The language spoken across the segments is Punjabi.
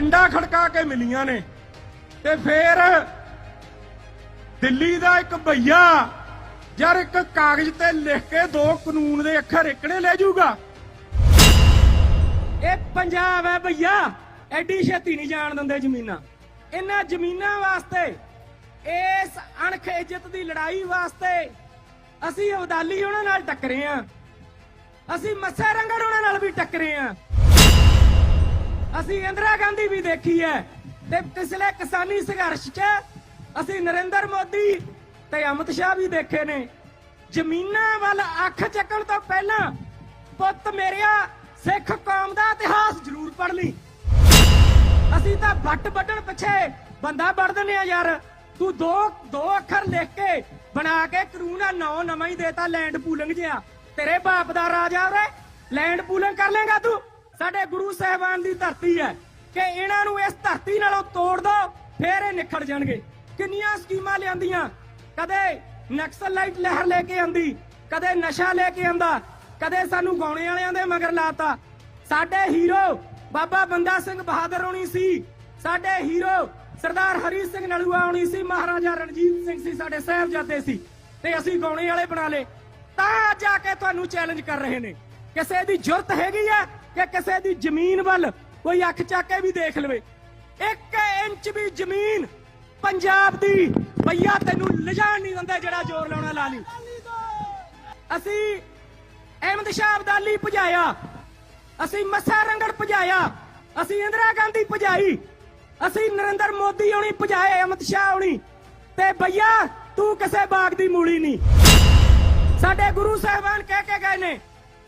ਖੰਡਾ ਖੜਕਾ ਕੇ ਮਿਲੀਆਂ ਨੇ। ਤੇ ਫੇਰ ਦਿੱਲੀ ਦਾ ਇੱਕ ਭਈਆ ਯਾਰ ਇੱਕ ਕਾਗਜ਼ ਤੇ ਲਿਖ ਕੇ ਦੋ ਕਾਨੂੰਨ ਦੇ ਅੱਖਰ ਇਕੜੇ ਲੈ ਜਾਊਗਾ। ਇਹ ਪੰਜਾਬ ਹੈ ਭਈਆ ਐਡੀ ਛੇਤੀ ਨਹੀਂ ਜਾਣ ਦਿੰਦੇ ਜ਼ਮੀਨਾਂ। ਇਹਨਾਂ ਜ਼ਮੀਨਾਂ ਵਾਸਤੇ, ਇਸ ਅਣਖ ਇੱਜ਼ਤ ਦੀ ਲੜਾਈ ਵਾਸਤੇ ਅਸੀਂ ਅਬਦਾਲੀ ਉਹਨਾਂ ਨਾਲ ਟੱਕਰੇ ਆ। ਅਸੀਂ ਮੱਸੇ ਰੰਗੜ ਉਹਨਾਂ ਨਾਲ ਵੀ ਟੱਕਰੇ ਆ। ਅਸੀਂ ਇੰਦਰਾ ਗਾਂਧੀ ਵੀ ਦੇਖੀ ਹੈ ਤੇ ਪਿਛਲੇ ਕਿਸਾਨੀ ਸੰਘਰਸ਼ 'ਚ ਅਸੀਂ ਨਰਿੰਦਰ ਮੋਦੀ ਤੇ ਅਮਿਤ ਸ਼ਾਹ ਵੀ ਦੇਖੇ ਨੇ। ਜ਼ਮੀਨਾਂ ਵੱਲ ਅੱਖ ਚੱਕਣ ਤੋਂ ਪਹਿਲਾਂ ਪੁੱਤ ਮੇਰਿਆ ਸਿੱਖ ਕੌਮ ਦਾ ਇਤਿਹਾਸ ਜ਼ਰੂਰ ਪੜ੍ਹ ਲਈ। ਅਸੀਂ ਤਾਂ ਵੱਟ ਵੱਢਣ ਪਿੱਛੇ ਬੰਦਾ ਵੱਢ ਦਿੰਦੇ ਆ ਯਾਰ। ਤੂੰ ਦੋ ਦੋ ਅੱਖਰ ਲਿਖ ਕੇ ਬਣਾ ਕੇ ਕਾਨੂੰਨ ਨੌ ਨਵਾਂ ਹੀ ਦੇਤਾ ਲੈਂਡ ਪੂਲਿੰਗ ਜਿਆ ਤੇਰੇ ਬਾਪ ਦਾ ਰਾਜਾ ਆ ਲੈਂਡ ਪੂਲਿੰਗ ਕਰ ਲੇਗਾ ਤੂੰ? ਸਾਡੇ ਗੁਰੂ ਸਾਹਿਬਾਨ ਦੀ ਧਰਤੀ ਹੈ ਕਿ ਇਹਨਾਂ ਨੂੰ ਇਸ ਧਰਤੀ ਨਾਲੋਂ ਤੋੜ ਦੋ, ਫੇਰ ਇਹ ਨਿਖੜ ਜਾਣਗੇ। ਕਿੰਨੀਆਂ ਸਕੀਮਾਂ ਲਿਆਂਦੀਆਂ? ਕਦੇ ਨਕਸਲਾਈਟ ਲਹਿਰ ਲੈ ਕੇ ਆਂਦੀ ਕਦੇ ਨਸ਼ਾ ਲੈ ਕੇ ਆਂਦਾ ਕਦੇ ਸਾਨੂੰ ਗਾਉਣੇ ਵਾਲਿਆਂ ਦੇ ਮਗਰ ਲਾਤਾ। ਸਾਡੇ ਹੀਰੋ ਬਾਬਾ ਬੰਦਾ ਸਿੰਘ ਬਹਾਦਰ ਹੋਣੀ ਸੀ, ਸਾਡੇ ਹੀਰੋ ਸਰਦਾਰ ਹਰੀ ਸਿੰਘ ਨਲੂਆ ਹੋਣੀ ਸੀ, ਮਹਾਰਾਜਾ ਰਣਜੀਤ ਸਿੰਘ ਸੀ, ਸਾਡੇ ਸਾਹਿਬਜ਼ਾਦੇ ਸੀ, ਤੇ ਅਸੀਂ ਗਾਉਣੇ ਵਾਲੇ ਬਣਾ ਲਏ। ਤਾਂ ਅੱਜ ਆ ਕੇ ਤੁਹਾਨੂੰ ਚੈਲੰਜ ਕਰ ਰਹੇ ਨੇ। ਕਿਸੇ ਦੀ ਜੁਰਤ ਹੈਗੀ ਆ ਕਿ ਕਿਸੇ ਦੀ ਜ਼ਮੀਨ ਵੱਲ ਕੋਈ ਅੱਖ ਚੱਕ ਕੇ ਵੀ ਦੇਖ ਲਵੇ। 1 ਇੰਚ ਵੀ ਜ਼ਮੀਨ ਪੰਜਾਬ ਦੀ ਭਈਆ ਤੈਨੂੰ ਲਿਜਾਣ ਨਹੀਂ ਦਿੰਦਾ ਜਿਹੜਾ ਜ਼ੋਰ ਲਾਉਣਾ ਲਾ ਲਈ ਅਸੀਂ ਅਹਿਮਦ ਸ਼ਾਹ ਅਬਦਾਲੀ ਭਜਾਇਆ, ਅਸੀਂ ਮੱਸਾ ਰੰਗੜ ਭਜਾਇਆ, ਅਸੀਂ ਇੰਦਰਾ ਗਾਂਧੀ ਭਜਾਈ, ਅਸੀਂ ਨਰਿੰਦਰ ਮੋਦੀ ਹੋਣੀ ਭਜਾਏ ਅਮਿਤ ਸ਼ਾਹ ਹੋਣੀ। ਤੇ ਭਈਆ, ਤੂੰ ਕਿਸੇ ਬਾਗ ਦੀ ਮੂਲੀ ਨਹੀਂ। ਸਾਡੇ ਗੁਰੂ ਸਾਹਿਬਾਨ ਕਹਿ ਕੇ ਗਏ ਨੇ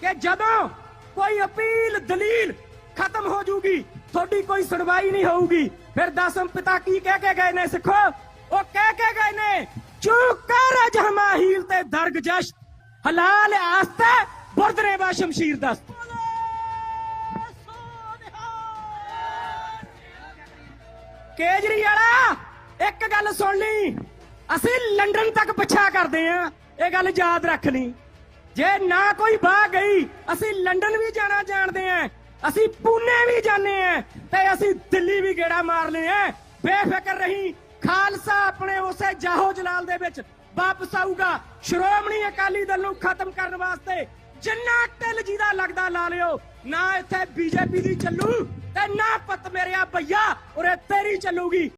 ਕਿ ਜਦੋਂ ਕੋਈ ਅਪੀਲ, ਦਲੀਲ ਖਤਮ ਹੋ ਜੂਗੀ। ਤੁਹਾਡੀ ਕੋਈ ਸੁਣਵਾਈ ਨਹੀਂ ਹੋਊਗੀ। ਫਿਰ ਦਸਮ ਪਿਤਾ ਕੀ ਕਹਿ ਕੇ ਗਏ ਨੇ ਸਿੱਖੋ? ਉਹ ਕਹਿ ਕੇ ਗਏ ਨੇ ਚੁੱਕ ਕਰ ਤੇ ਦਰਗ ਜਸ਼ ਹਲਾਲ ਆਸਤੇ ਬੁਰਦਰੇ ਬਾ ਸ਼ਮਸ਼ੀਰ ਦਸਤ। ਕੇਜਰੀ ਵਾਲਾ ਇੱਕ ਗੱਲ ਸੁਣ ਲਈ। ਅਸੀਂ ਲੰਡਨ ਤੱਕ ਪਿੱਛਾ ਕਰਦੇ ਆਂ। ਇਹ ਗੱਲ ਯਾਦ ਰੱਖ ਲਈ। ਜੇ ਨਾ ਕੋਈ ਬਾਹ ਗਈ, ਅਸੀਂ ਲੰਡਨ ਵੀ ਜਾਣਾ ਜਾਣਦੇ ਆਂ ਅਸੀਂ ਪੂਨੇ ਵੀ ਜਾਣੇ ਆਂ ਤੇ ਅਸੀਂ ਦਿੱਲੀ ਵੀ ਗੇੜਾ ਮਾਰਨੇ ਆਂ ਬੇਫਿਕਰ ਰਹੀ, ਖਾਲਸਾ ਆਪਣੇ ਉਸੇ ਜਾਹੋ ਜਲਾਲ ਦੇ ਵਿੱਚ ਵਾਪਸ ਆਊਗਾ। ਸ਼੍ਰੋਮਣੀ ਅਕਾਲੀ ਦਲ ਨੂੰ ਖਤਮ ਕਰਨ ਵਾਸਤੇ ਜਿੰਨਾ ਟਿਲ ਜੀ ਦਾ ਲੱਗਦਾ ਲਾ ਲਿਓ, ਨਾ ਇੱਥੇ ਬੀਜੇਪੀ ਦੀ ਚੱਲੂ ਤੇ ਨਾ ਪਤ ਮੇਰਿਆ ਭਈਆ, ਉਰੇ ਤੇਰੀ ਚੱਲੂਗੀ।